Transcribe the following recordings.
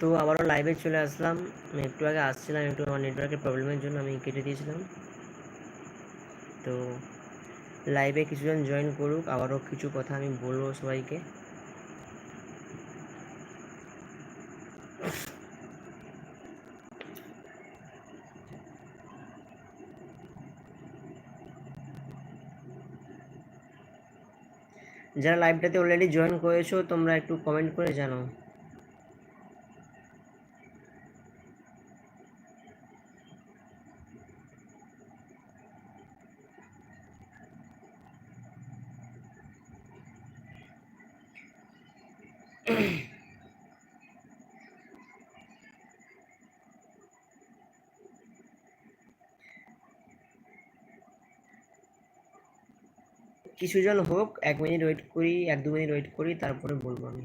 তো আবারও লাইভে চলে আসলাম। একটু আগে আসছিলাম, একটু আমার নেটওয়ার্কের প্রবলেমের জন্য আমি কেটে দিয়েছিলাম। তো লাইভে কিছুজন জয়েন করুক, আবারও কিছু কথা আমি বলব সবাইকে। যারা লাইভটাতে অলরেডি জয়েন করেছ, তোমরা একটু কমেন্ট করে জানাও। কিছুজন হোক এক মিনিট ওয়েট করি এক দু মিনিট ওয়েট করি তারপরে বলব আমি।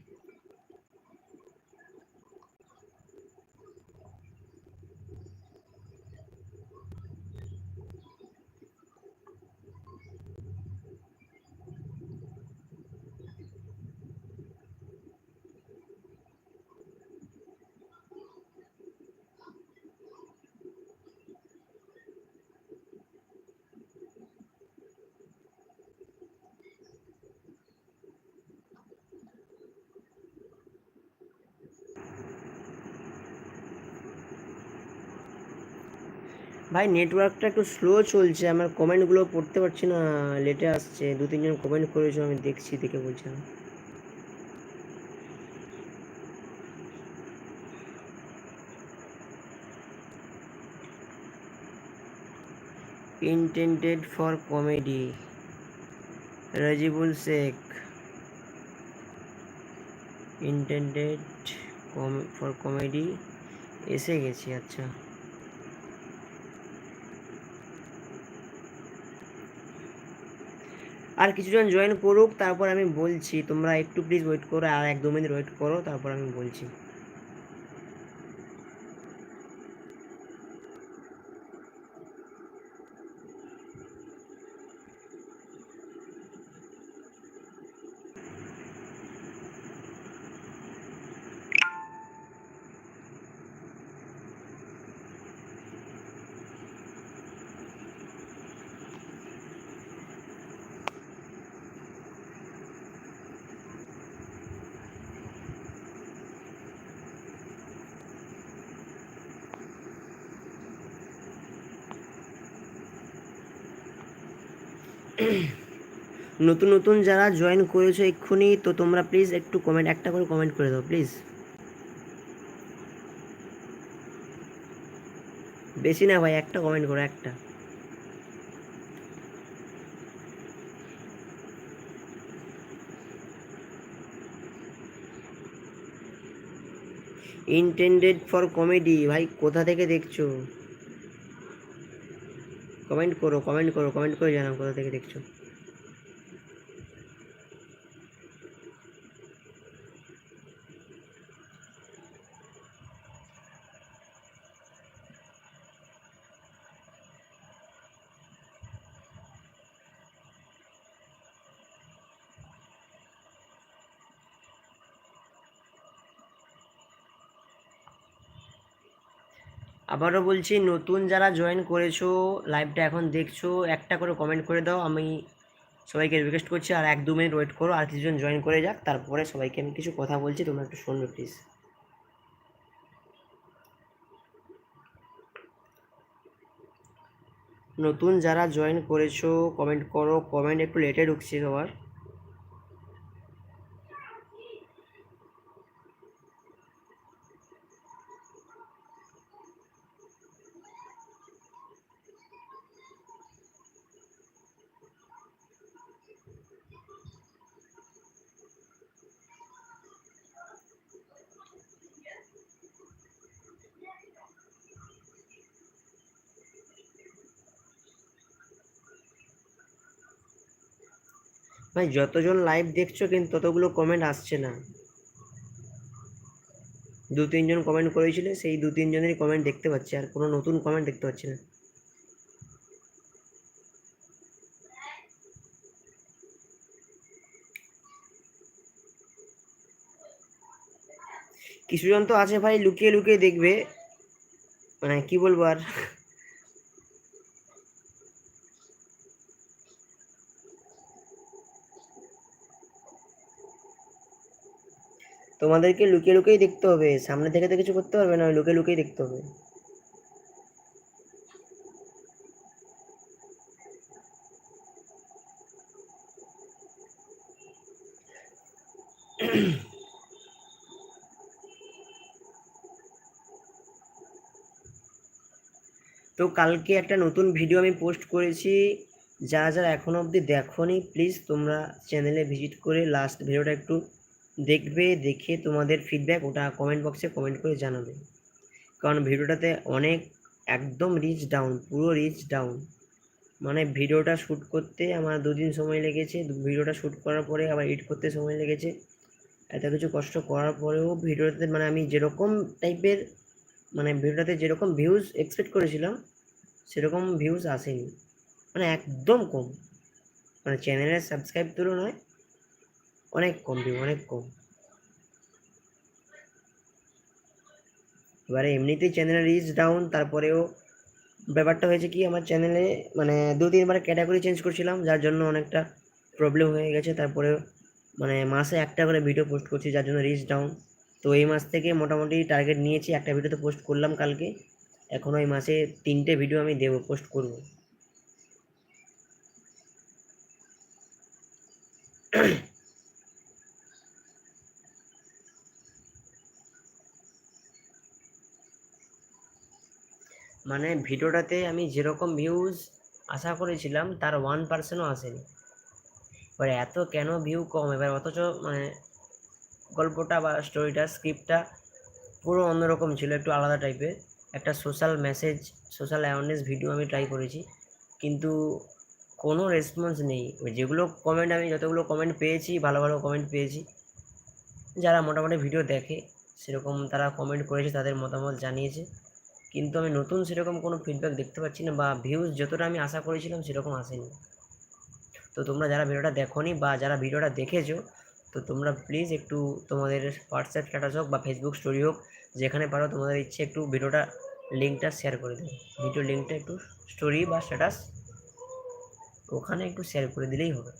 ভাই নেটওয়ার্কটা একটু স্লো চলছে। আমার কমেন্টগুলো পড়তে পারছি না লেটে আসছে। দু, তিনজন কমেন্ট করেছ, আমি দেখছি, দেখে বলছিলাম intended for comedy Rajibul Sheikh intended for comedy এসে গেছি আচ্ছা। আর কিছুজন জয়েন করুক, তারপর আমি বলছি, তোমরা একটু প্লিজ ওয়েট করো আর এক দু মিনিট ওয়েট করো, তারপর আমি বলছি। নতুন নতুন যারা জয়েন করেছ এক্ষুনি, তো তোমরা প্লিজ একটু কমেন্ট একটা করে কমেন্ট করে দাও প্লিজ বেশি না ভাই, একটা কমেন্ট করো, একটা। ইন্টেন্ডেড ফর কমেডি ভাই, কোথা থেকে দেখছ? কমেন্ট করো কমেন্ট করো কমেন্ট করে জানাও কোথা থেকে দেখছ। আবারও বলছি, নতুন যারা জয়েন করেছ লাইভটা এখন দেখছ, একটা করে কমেন্ট করে দাও। আমি সবাইকে রিকোয়েস্ট করছি, আর এক দু মিনিট ওয়েট করো, আর কিছুজন জয়েন করে যাক, তারপরে সবাইকে আমি কিছু কথা বলছি, তোমরা একটু শুনবে প্লিজ নতুন যারা জয়েন করেছ কমেন্ট করো কমেন্ট একটু লেটে ঢুকছে সবার। ভাই, যতজন লাইভ দেখছ কিন্তু ততগুলো কমেন্ট আসছে না। দু তিনজন কমেন্ট করেছিলে, সেই দু তিনজনেরই কমেন্ট দেখতে পাচ্ছি, আর কোনো নতুন কমেন্ট দেখতে পাচ্ছি না। কিছুজন তো আছে ভাই, লুকিয়ে লুকিয়ে দেখবে। মানে কি বলব আর? তোমাদেরকে লুকিয়ে লুকিয়েই দেখতে হবে। সামনে থেকে তো কিছু করতে পারবে না লুকিয়ে লুকিয়ে দেখতে হবে। তো কালকে একটা নতুন ভিডিও আমি পোস্ট করেছি। যারা যারা এখনও অবধি দেখোনি প্লিজ তোমরা চ্যানেলে ভিজিট করে লাস্ট ভিডিওটা একটু দেখবে, দেখে তোমাদের ফিডব্যাক ওটা কমেন্ট বক্সে কমেন্ট করে জানাবে। কারণ ভিডিওটাতে অনেক একদম রিচ ডাউন পুরো রিচ ডাউন মানে ভিডিওটা শ্যুট করতে আমার দুদিন সময় লেগেছে, ভিডিওটা শ্যুট করার পরে, আবার এডিট করতে সময় লেগেছে। এত কিছু কষ্ট করার পরেও ভিডিওটাতে মানে আমি যেরকম টাইপের মানে ভিডিওটাতে যেরকম ভিউজ এক্সপেক্ট করেছিলাম, সেরকম ভিউজ আসেনি। মানে একদম কম। মানে চ্যানেলের সাবস্ক্রাইব তুলনায় অনেক কম ভিউ অনেক কম। এবারে এমনিতেই চ্যানেলের রিচ ডাউন তারপরেও ব্যাপারটা হয়েছে কি, আমার চ্যানেলে মানে দু তিনবার ক্যাটাগরি চেঞ্জ করছিলাম, যার জন্য অনেকটা প্রবলেম হয়ে গেছে। তারপরে মানে মাসে একটা করে ভিডিও পোস্ট করছি, যার জন্য রিচ ডাউন তো এই মাস থেকে মোটামুটি টার্গেট নিয়েছি, একটা ভিডিও তো পোস্ট করলাম কালকে। এখনও এই মাসে তিনটে ভিডিও আমি দেবো পোস্ট করব। মানে ভিডিওটাতে আমি যেরকম ভিউজ আশা করেছিলাম, তার ওয়ান পার্সেন্টও আসেনি। এবার এত কেন ভিউ কম? এবার অথচ মানে গল্পটা বা স্টোরিটা স্ক্রিপ্টটা পুরো অন্যরকম ছিল, একটু আলাদা টাইপের একটা social message social awareness video আমি ট্রাই করেছি, কিন্তু কোনো রেসপন্স নেই। যেগুলো কমেন্ট আমি, যতগুলো কমেন্ট পেয়েছি, ভালো ভালো কমেন্ট পেয়েছি, যারা মোটামুটি ভিডিও দেখে, সেরকম তারা কমেন্ট করেছে, তাদের মতামত জানিয়েছে। কিন্তু আমি নতুন সেরকম কোনো ফিডব্যাক দেখতে পাচ্ছি না বা ভিউজ যতটা আমি আশা করেছিলাম সেরকম আসেনি। তো তোমরা যারা ভিডিওটা দেখোনি বা যারা ভিডিওটা দেখেছ, তো তোমরা প্লিজ একটু তোমাদের হোয়াটসঅ্যাপ স্ট্যাটাস হোক বা ফেসবুক স্টোরি হোক, যেখানে পারো তোমাদের ইচ্ছে একটু ভিডিওটা লিঙ্কটা শেয়ার করে দেবে ভিডিও লিঙ্কটা একটু স্টোরি বা স্ট্যাটাস ওখানে একটু শেয়ার করে দিলেই হবে।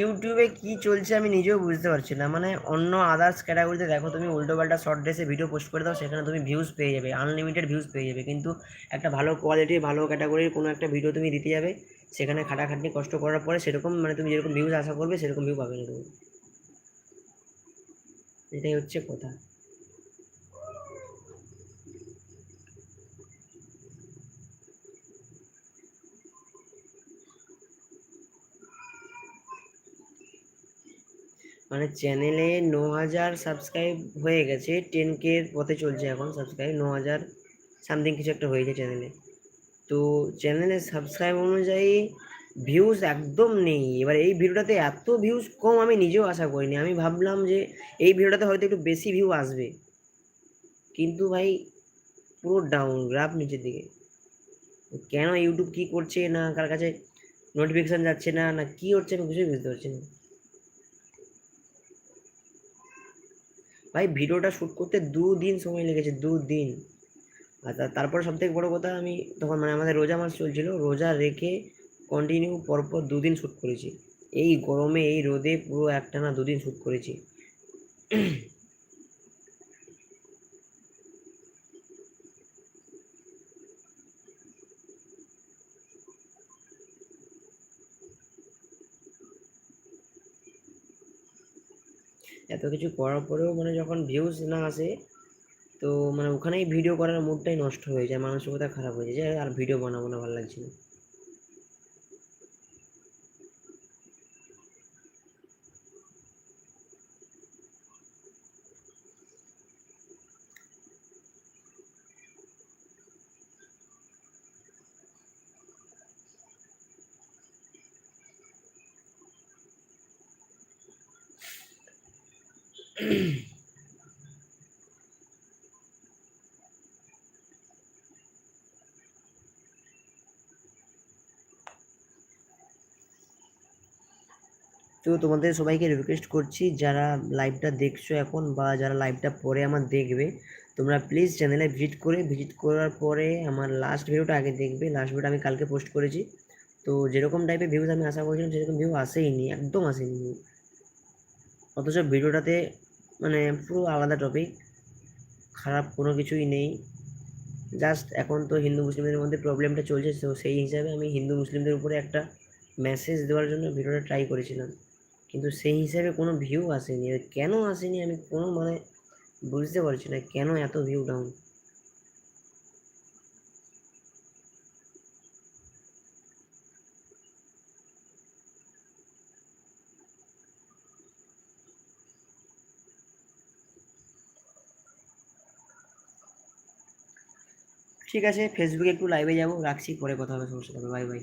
ইউটিউবে কি চলছে আমি নিজেও বুঝতে পারছি না। মানে অন্য আদার্স ক্যাটাগরিতে দেখো, তুমি উল্টো পাল্টা শর্ট ড্রেসে ভিডিও পোস্ট করে দাও, সেখানে তুমি ভিউজ পেয়ে যাবে আনলিমিটেড ভিউজ পেয়ে যাবে। কিন্তু একটা ভালো কোয়ালিটির ভালো ক্যাটাগরির কোনো একটা ভিডিও তুমি দিতে যাবে, সেখানে খাটাখাটনি কষ্ট করার পরে সেরকম মানে তুমি যেরকম ভিউজ আশা করবে, সেরকম ভিউ পাবে না তুমি। এটাই হচ্ছে কথা। মানে চ্যানেলে ন হাজার সাবস্ক্রাইব হয়ে গেছে টেন কে পথে চলছে এখন সাবস্ক্রাইব ন হাজার সামথিং কিছু একটা হয়েছে চ্যানেলে তো চ্যানেলে সাবস্ক্রাইব অনুযায়ী ভিউজ একদম নেই। এবার এই ভিডিওটাতে এত ভিউজ কম আমি নিজেও আশা করিনি। আমি ভাবলাম যে এই ভিডিওটাতে হয়তো একটু বেশি ভিউ আসবে। কিন্তু ভাই, পুরো ডাউন গ্রাফ নিচের দিকে। কেন ইউটিউব কি করছে না? কার কাছে নোটিফিকেশান যাচ্ছে না? না কী হচ্ছে আমি কিছুই বুঝতে পারছি না। ভাই, ভিডিওটা শ্যুট করতে দিন সময় লেগেছে দিন আর তারপর সব থেকে বড়ো কথা, আমি তখন মানে আমাদের রোজা মাস চলছিল, রোজা রেখে কন্টিনিউ পরপর দুদিন শ্যুট করেছি। এই গরমে, এই রোদে পুরো একটানা দুদিন শ্যুট করেছি। এত কিছু করার পরেও মানে যখন ভিউজ না আসে, তো মানে ওখানেই ভিডিও করার মুডটাই নষ্ট হয়ে যায়, মানসিকতা খারাপ হয়ে যায় আর ভিডিও বানাবো না, ভালো লাগছে না। তো তোমাদের সবাইকে রিকোয়েস্ট করছি, যারা লাইভটা দেখছ এখন বা যারা লাইভটা পরে আমার দেখবে, তোমরা প্লিজ চ্যানেলে ভিজিট করে ভিজিট করার পরে আমার লাস্ট ভিডিওটা আগে দেখবে। লাস্ট ভিডিওটা আমি কালকে পোস্ট করেছি। তো যেরকম টাইপের ভিউজ আমি আশা করছিলাম, সেরকম ভিউ আসেইনি, একদম আসেনি অথচ ভিডিওটাতে মানে পুরো আলাদা টপিক খারাপ কোনো কিছুই নেই। জাস্ট এখন তো হিন্দু মুসলিমদের মধ্যে প্রবলেমটা চলছে তো সেই হিসাবে আমি হিন্দু মুসলিমদের উপরে একটা মেসেজ দেওয়ার জন্য ভিডিওটা ট্রাই করেছিলাম। কিন্তু সেই হিসাবে কোনো ভিউ আসেনি। কেন আসেনি আমি কোনো মানে বুঝতে পারছি না, কেন এত ভিউ ডাউন ঠিক আছে ফেসবুকে একটু লাইভে যাব রাখছি পরে কথা হবে সমস্যা বাই বাই